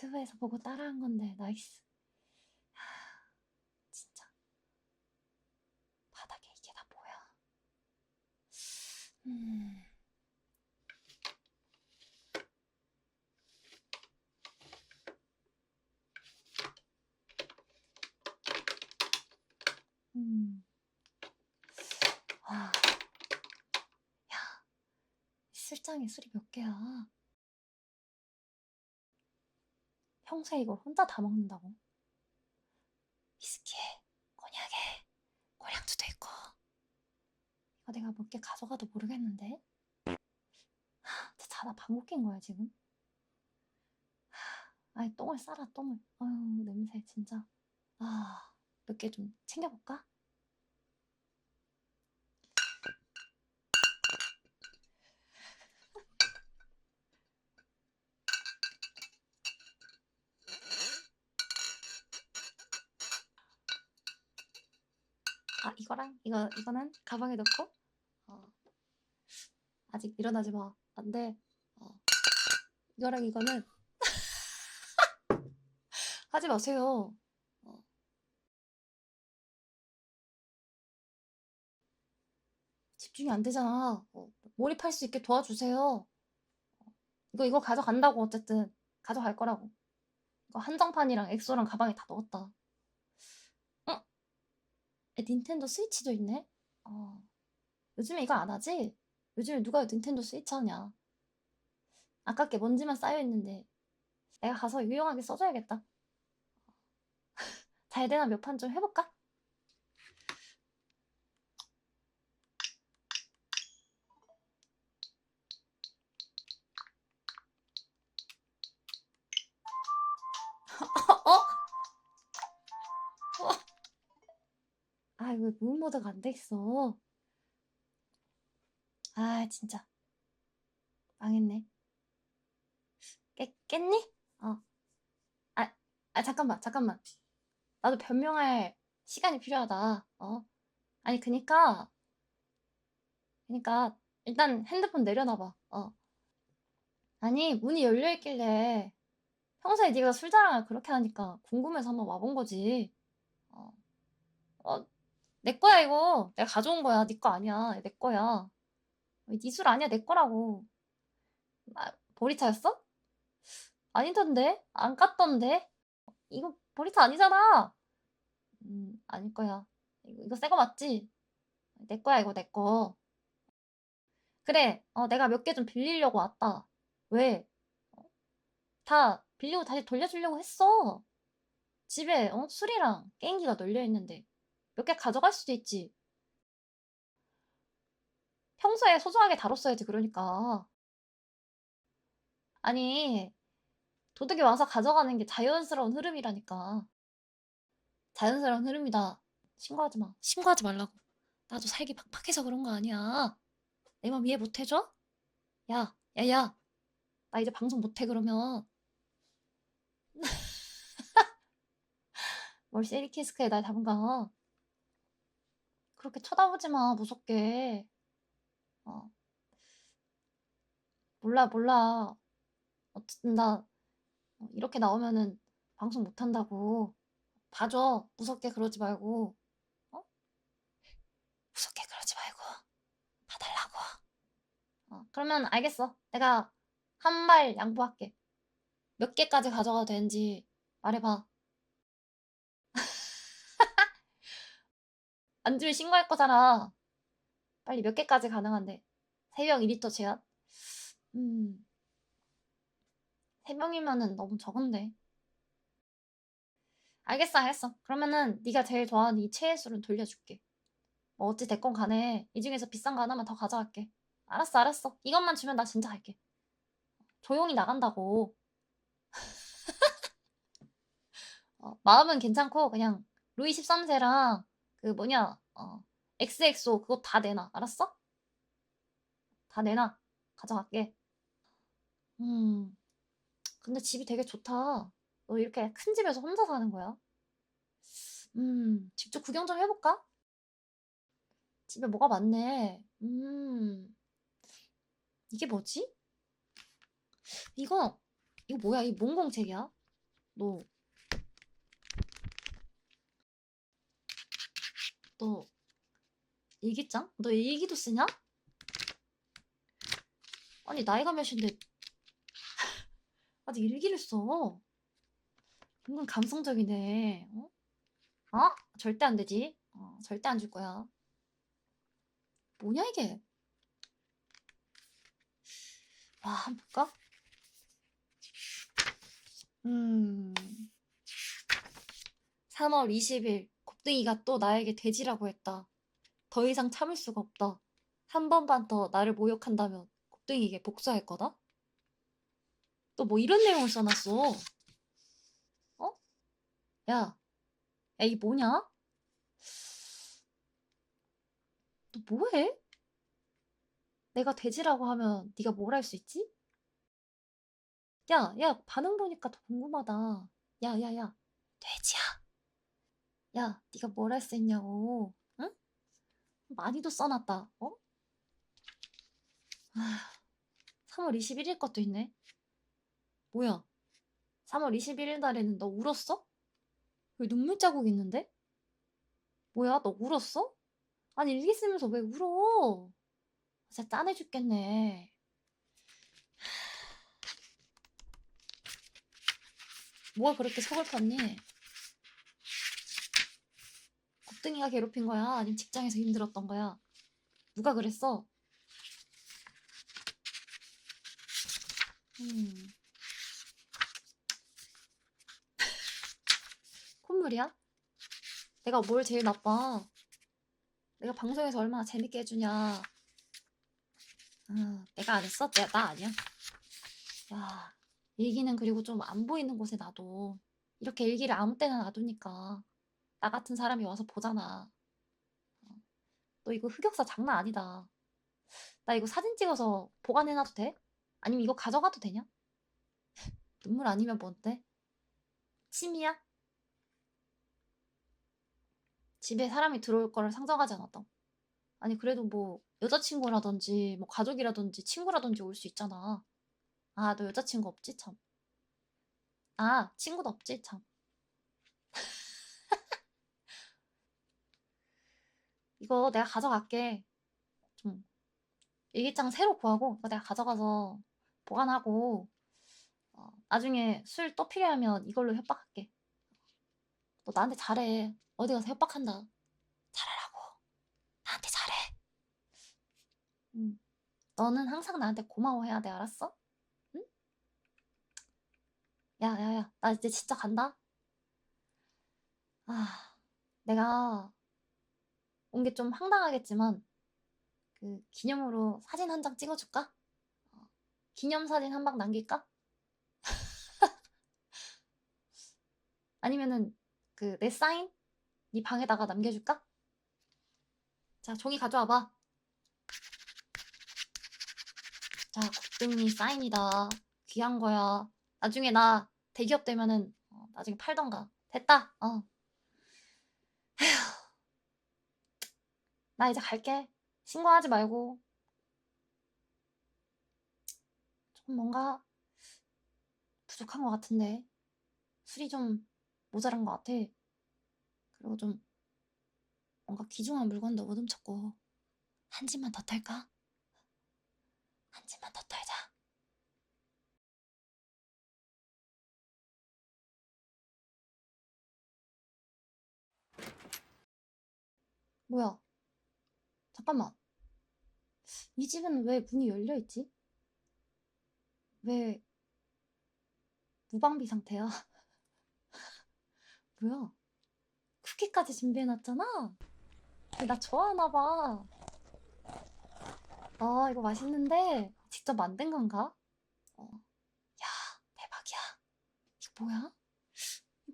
유튜브에서 보고 따라한 건데 나이스. 하, 진짜 바닥에 이게 다 뭐야? 음. 음. 와. 야, 술장에 술이 몇 개야? 평소에 이걸 혼자 다 먹는다고? 위스키에, 곤약에, 고량주도 있고. 이거 내가 몇 개 가져가도 모르겠는데? 하, 진짜 자다 방귀 낀 거야, 지금? 하, 아이, 똥을 싸라, 똥을. 아유, 냄새, 진짜. 아, 몇 개 좀 챙겨볼까? 아, 이거랑 이거 이거는 가방에 넣고 어, 아직 일어나지 마. 안 돼. 어. 이거랑 이거는 하지 마세요. 어. 집중이 안 되잖아. 어, 몰입할 수 있게 도와주세요. 어, 이거 이거 가져간다고 어쨌든 가져갈 거라고. 이거 한정판이랑 엑소랑 가방에 다 넣었다. 닌텐도 스위치도 있네? 어. 요즘에 이거 안 하지? 요즘에 누가 닌텐도 스위치 하냐? 아깝게 먼지만 쌓여있는데 내가 가서 유용하게 써줘야겠다. 잘 되나 몇 판 좀 해볼까? 왜 무음모드가 안 돼 있어? 아, 진짜. 망했네. 깼, 깼니? 어. 아, 아, 잠깐만, 잠깐만. 나도 변명할 시간이 필요하다. 어. 아니, 그니까, 그니까, 일단 핸드폰 내려놔봐. 어. 아니, 문이 열려 있길래, 평소에 네가 술 자랑을 그렇게 하니까 궁금해서 한번 와본 거지. 어. 어, 내 거야, 이거. 내가 가져온 거야. 네 거 아니야. 내 거야. 네 술 아니야. 내 거라고. 아, 보리차였어? 아니던데? 안 깠던데? 이거 보리차 아니잖아. 음, 아닐 거야. 이거, 이거 새 거 맞지? 내 거야, 이거 내 거. 그래, 어, 내가 몇 개 좀 빌리려고 왔다. 왜? 어? 다 빌리고 다시 돌려주려고 했어. 집에, 어, 술이랑 게임기가 널려 있는데 몇 개 가져갈 수도 있지. 평소에 소중하게 다뤘어야지, 그러니까. 아니, 도둑이 와서 가져가는 게 자연스러운 흐름이라니까. 자연스러운 흐름이다. 신고하지 마. 신고하지 말라고. 나도 살기 팍팍해서 그런 거 아니야. 내 맘 이해 못 해줘? 야, 야, 야. 나 이제 방송 못 해, 그러면. 뭘 세리키스크에 날 담가. 그렇게 쳐다보지 마, 무섭게. 어. 몰라, 몰라. 어쨌든 나 어, 이렇게 나오면은 방송 못 한다고. 봐줘. 무섭게 그러지 말고. 어? 무섭게 그러지 말고. 봐달라고. 어, 그러면 알겠어. 내가 한 발 양보할게. 몇 개까지 가져가도 되는지 말해봐. 안 주면 신고할 거잖아. 빨리 몇 개까지 가능한데. 새벽 2리터 제한? 음. 세 명이면은 너무 적은데. 알겠어, 알겠어. 그러면은 네가 제일 좋아하는 이 최애술은 돌려줄게. 뭐 어찌 됐건 간에 이 중에서 비싼 거 하나만 더 가져갈게. 알았어, 알았어. 이것만 주면 나 진짜 갈게. 조용히 나간다고. 어, 마음은 괜찮고 그냥 루이 13세랑 그 뭐냐 어, XXO 그거 다 내놔. 알았어? 다 내놔. 가져갈게. 음. 근데 집이 되게 좋다. 너 이렇게 큰 집에서 혼자 사는 거야? 음, 직접 구경 좀 해볼까? 집에 뭐가 많네. 음, 이게 뭐지? 이거, 이거 뭐야? 이 뭔 공책이야? 너, 너, 일기장? 너 일기도 쓰냐? 아니, 나이가 몇인데, 아직 일기를 써. 은근 감성적이네. 어? 어? 절대 안 되지. 어, 절대 안 줄 거야. 뭐냐, 이게? 와, 한 번 볼까? 음. 3월 20일, 곱등이가 또 나에게 돼지라고 했다. 더 이상 참을 수가 없다. 한 번만 더 나를 모욕한다면 곱등이에게 복수할 거다? 또 뭐 이런 내용을 써놨어. 어? 야, 야, 이 뭐냐? 너 뭐해? 내가 돼지라고 하면 네가 뭘 할 수 있지? 야, 야, 반응 보니까 더 궁금하다. 야, 야, 야, 돼지야. 야, 네가 뭘 할 수 있냐고. 응? 많이도 써놨다. 어? 아, 3월 21일 것도 있네. 뭐야? 3월 21일 날에는 너 울었어? 왜 눈물 자국 있는데? 뭐야, 너 울었어? 아니, 일기 쓰면서 왜 울어? 진짜 짠해 죽겠네. 뭐가 그렇게 서글펐니? 곱등이가 괴롭힌 거야? 아니면 직장에서 힘들었던 거야? 누가 그랬어? 음. 콧물이야? 내가 뭘 제일 나빠? 내가 방송에서 얼마나 재밌게 해주냐? 아, 내가 안 했어? 내, 나 아니야. 야, 일기는 그리고 좀 안 보이는 곳에 놔둬. 이렇게 일기를 아무 때나 놔두니까 나 같은 사람이 와서 보잖아. 어, 너 이거 흑역사 장난 아니다. 나 이거 사진 찍어서 보관해놔도 돼? 아니면 이거 가져가도 되냐? 눈물 아니면 뭔데? 침이야? 집에 사람이 들어올 거를 상정하지 않았다. 아니 그래도 뭐 여자친구라든지 뭐 가족이라든지 친구라든지 올 수 있잖아. 아, 너 여자친구 없지 참. 아, 친구도 없지 참. 이거 내가 가져갈게. 좀 일기장 새로 구하고 이거 내가 가져가서 보관하고 어, 나중에 술 또 필요하면 이걸로 협박할게. 너 나한테 잘해. 어디 가서 협박한다. 잘하라고. 나한테 잘해. 응. 너는 항상 나한테 고마워해야 돼, 알았어? 응? 야, 야, 야, 나 이제 진짜 간다. 아, 내가 온 게 좀 황당하겠지만, 그 기념으로 사진 한 장 찍어줄까? 어, 기념 사진 한 방 남길까? 아니면은 그 내 사인 네 방에다가 남겨줄까? 자, 종이 가져와봐. 자, 곱등이 사인이다. 귀한 거야. 나중에 나 대기업 되면은 어, 나중에 팔던가. 됐다. 어. 나 이제 갈게. 신고하지 말고. 좀 뭔가 부족한 것 같은데. 술이 좀 모자란 것 같아. 그리고 좀 뭔가 귀중한 물건도 못 훔쳤고. 한 집만 더 탈까? 한 집만 더 털자. 뭐야? 잠깐만. 이 집은 왜 문이 열려 있지? 왜 무방비 상태야? 뭐야? 쿠키까지 준비해놨잖아? 나 좋아하나 봐. 아, 이거 맛있는데 직접 만든 건가? 어. 야, 대박이야. 이거 뭐야?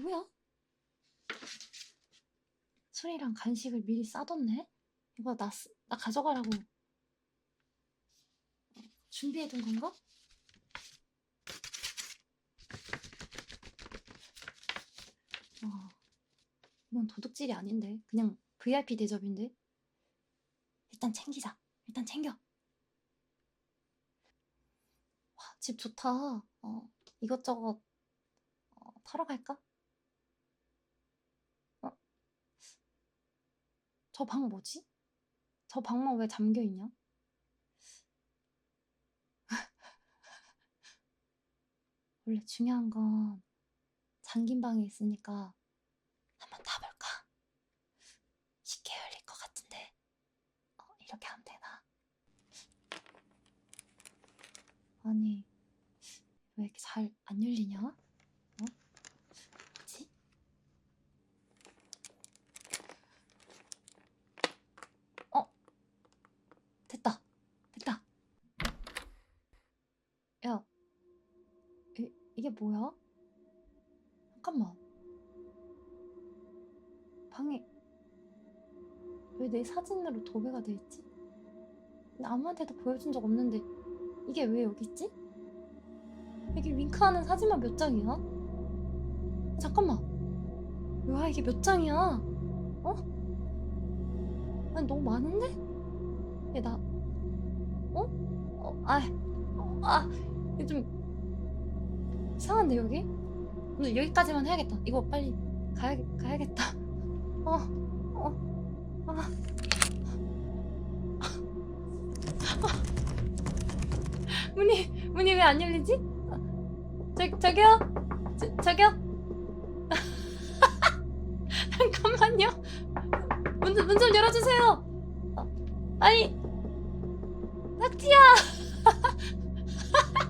뭐야? 술이랑 간식을 미리 싸뒀네? 이거 나, 쓰- 나 가져가라고 준비해둔 건가? 와, 이건 도둑질이 아닌데. 그냥 VIP 대접인데. 일단 챙기자. 일단 챙겨. 와, 집 좋다. 어, 이것저것 어, 털어 갈까? 어? 저 방 뭐지? 저 방만 왜 잠겨 있냐? 원래 중요한 건 잠긴 방에 있으니까 한번 타볼까? 쉽게 열릴 것 같은데 어, 이렇게 하면 되나? 아니 왜 이렇게 잘 안 열리냐? 어? 뭐지? 어? 됐다 됐다 야 이, 이게 뭐야? 잠깐만 방에 왜 내 사진으로 도배가 돼 있지? 아무한테도 보여준 적 없는데 이게 왜 여기 있지? 이게 윙크하는 사진만 몇 장이야? 잠깐만 와 이게 몇 장이야? 어? 아니 너무 많은데? 얘 나 어? 어? 아, 어, 아, 이게 좀 이상한데 여기? 오늘 여기까지만 해야겠다. 이거 빨리 가야 가야겠다. 어, 어, 아. 문이 문이 왜 안 열리지? 어, 저 저기요, 저, 저기요. 잠깐만요. 문 문 좀 열어주세요. 어, 아니, 낙지야.